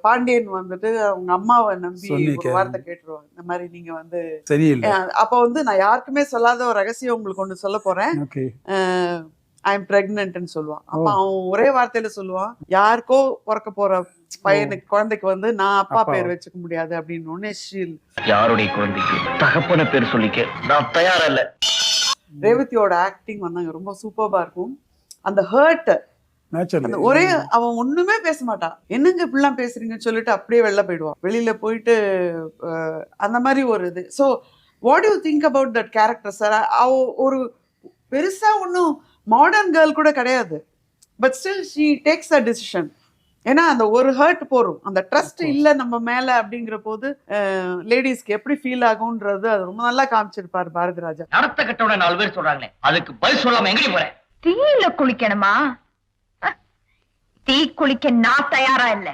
பாண்டியன் வந்துட்டு அவங்க அம்மாவை நம்பி. ஒரு வார்த்தை கேட்டுருவாங்க. இந்த மாதிரி நீங்க வந்து சரியில்லை. அப்ப வந்து நான் யாருக்குமே சொல்லாத ஒரு ரகசியம் உங்களுக்கு ஒண்ணு சொல்ல போறேன். ஐ எம் பிரெக்னன்ட்னு சொல்லுவான். அப்ப. அவன் ஒரே வார்த்தையில சொல்லுவான் யாருக்கோ பிறக்க போற பையனுக்கு குழந்தைக்கு வந்து நான் அப்பா. பேர் வச்சுக்க முடியாது அப்படின்னு ஷீல். யாருடைய குழந்தைக்கு? தகப்பன பேர் சொல்லிக்க. நான் தயாரா இல்ல ரேவதியோட ஆக்டிங் வந்து அங்க ரொம்ப சூப்பர்பா இருக்கும். அந்த ஹர்ட் அந்த நேச்சுரல் ஒரே அவன் ஒண்ணுமே பேச மாட்டான். என்னங்க இப்படிலாம் பேசுறீங்கன்னு சொல்லிட்டு அப்படியே வெளில போயிடுவான். வெளியில போயிட்டு அந்த மாதிரி ஒரு இது. So what you think about that character sir அவ ஒரு பெருசா ஒன்றும் மாடர்ன் கேர்ள் கூட கிடையாது. But still she takes a decision ஏன்னா அந்த ஒரு ஹர்ட் போறோம் அந்த ட்ரஸ்ட் இல்ல நம்ம மேல அப்படிங்கிற போது லேடிஸ்க்கு எப்படி ஃபீல் ஆகும்ன்றது அது ரொம்ப நல்லா காமிச்சிருப்பாரு பாரதி ராஜா. நடத்த கட்டோட நாலு பேர் சொல்றாங்களே. அதுக்கு பதில் சொல்லாம எங்கடி போறேன் தீயில குளிக்கணுமா? தீக்குளிக்க நான் தயாரா இல்ல.